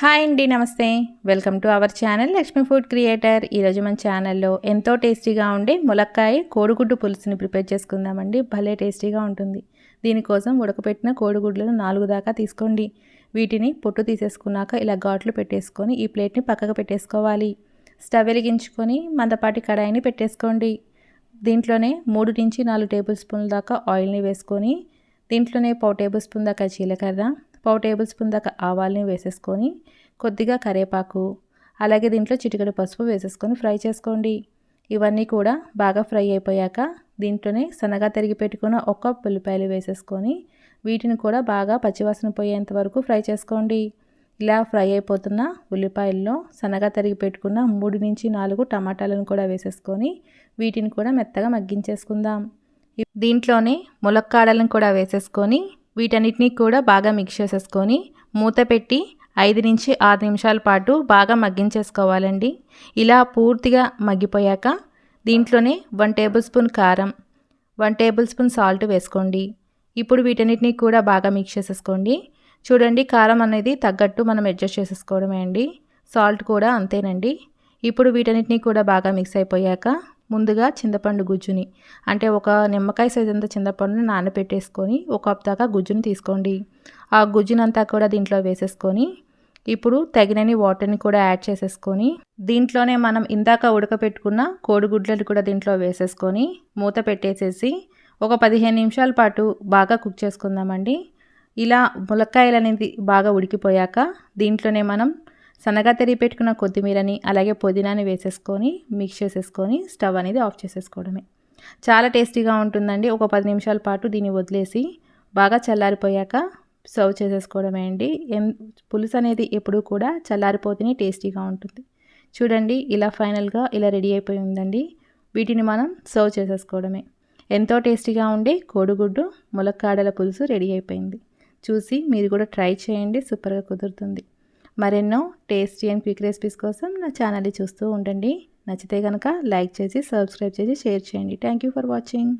Hi అండి నమస్తే. Welcome to our channel Lakshmi food creator. ఈరోజు మన ఛానల్లో ఎంతో టేస్టీగా ఉండే ములక్కాయ కోడిగుడ్డు పులుసుని ప్రిపేర్ చేసుకుందామండి. భలే టేస్టీగా ఉంటుంది. దీనికోసం ఉడకపెట్టిన కోడిగుడ్లను నాలుగు దాకా తీసుకోండి. వీటిని పొట్టు తీసేసుకున్నాక ఇలా ఘాట్లు పెట్టేసుకొని ఈ ప్లేట్ని పక్కకు పెట్టేసుకోవాలి. స్టవ్ వెలిగించుకొని మందపాటి కడాయిని పెట్టేసుకోండి. దీంట్లోనే మూడు నుంచి నాలుగు టేబుల్ స్పూన్ల దాకా ఆయిల్ని వేసుకొని దీంట్లోనే పావు టేబుల్ స్పూన్ దాకా జీలకర్ర పావు టేబుల్ స్పూన్ దాకా ఆవాల్ని వేసేసుకొని కొద్దిగా కరివేపాకు అలాగే దీంట్లో చిటికెడు పసుపు వేసేసుకొని ఫ్రై చేసుకోండి. ఇవన్నీ కూడా బాగా ఫ్రై అయిపోయాక దీంట్లోనే సన్నగా తరిగి పెట్టుకున్న ఒక్క ఉల్లిపాయలు వేసేసుకొని వీటిని కూడా బాగా పచ్చివాసన పోయేంత వరకు ఫ్రై చేసుకోండి. ఇలా ఫ్రై అయిపోతున్న ఉల్లిపాయల్లో సన్నగా తరిగి పెట్టుకున్న మూడు నుంచి నాలుగు టమాటాలను కూడా వేసేసుకొని వీటిని కూడా మెత్తగా మగ్గించేసుకుందాం. దీంట్లోనే ములక్కాడలను కూడా వేసేసుకొని వీటన్నిటినీ కూడా బాగా మిక్స్ చేసేసుకొని మూత పెట్టి ఐదు నుంచి ఆరు నిమిషాల పాటు బాగా మగ్గించేసుకోవాలండి. ఇలా పూర్తిగా మగ్గిపోయాక దీంట్లోనే వన్ టేబుల్ స్పూన్ కారం వన్ టేబుల్ స్పూన్ సాల్ట్ వేసుకోండి. ఇప్పుడు వీటన్నిటిని కూడా బాగా మిక్స్ చేసేసుకోండి. చూడండి కారం అనేది తగ్గట్టు మనం అడ్జస్ట్ చేసేసుకోవడమే అండి. సాల్ట్ కూడా అంతేనండి. ఇప్పుడు వీటన్నిటిని కూడా బాగా మిక్స్ అయిపోయాక ముందుగా చింతపండు గుజ్జుని అంటే ఒక నిమ్మకాయ సైజ్ అంత చింతపండుని నానబెట్టేసుకొని ఒక కప్ దాకా గుజ్జుని తీసుకోండి. ఆ గుజ్జునంతా కూడా దీంట్లో వేసేసుకొని ఇప్పుడు తగినని వాటర్ని కూడా యాడ్ చేసేసుకొని దీంట్లోనే మనం ఇందాక ఉడకపెట్టుకున్న కోడిగుడ్లను కూడా దీంట్లో వేసేసుకొని మూత పెట్టేసేసి ఒక పదిహేను నిమిషాల పాటు బాగా కుక్ చేసుకుందామండి. ఇలా ములక్కాయలు అనేది బాగా ఉడికిపోయాక దీంట్లోనే మనం సన్నగా తరిగి పెట్టుకున్న కొత్తిమీరని అలాగే పుదీనాని వేసేసుకొని మిక్స్ చేసేసుకొని స్టవ్ అనేది ఆఫ్ చేసేసుకోవడమే. చాలా టేస్టీగా ఉంటుందండి. ఒక పది నిమిషాల పాటు దీన్ని వదిలేసి బాగా చల్లారిపోయాక సర్వ్ చేసేసుకోవడమే అండి. పులుసు అనేది ఎప్పుడూ కూడా చల్లారిపోతేనే టేస్టీగా ఉంటుంది. చూడండి ఇలా ఫైనల్గా ఇలా రెడీ అయిపోయి ఉందండి వీటిని మనం సర్వ్ చేసేసుకోవడమే. ఎంతో టేస్టీగా ఉండే కోడిగుడ్డు ములక్కాడల పులుసు రెడీ అయిపోయింది. చూసి మీరు కూడా ట్రై చేయండి. సూపర్గా కుదురుతుంది. మరెన్నో టేస్టీ అండ్ క్విక్ రెసిపీస్ కోసం నా ఛానల్ని చూస్తూ ఉండండి. నచ్చితే కనుక లైక్ చేసి సబ్స్క్రైబ్ చేసి షేర్ చేయండి. Thank you for watching.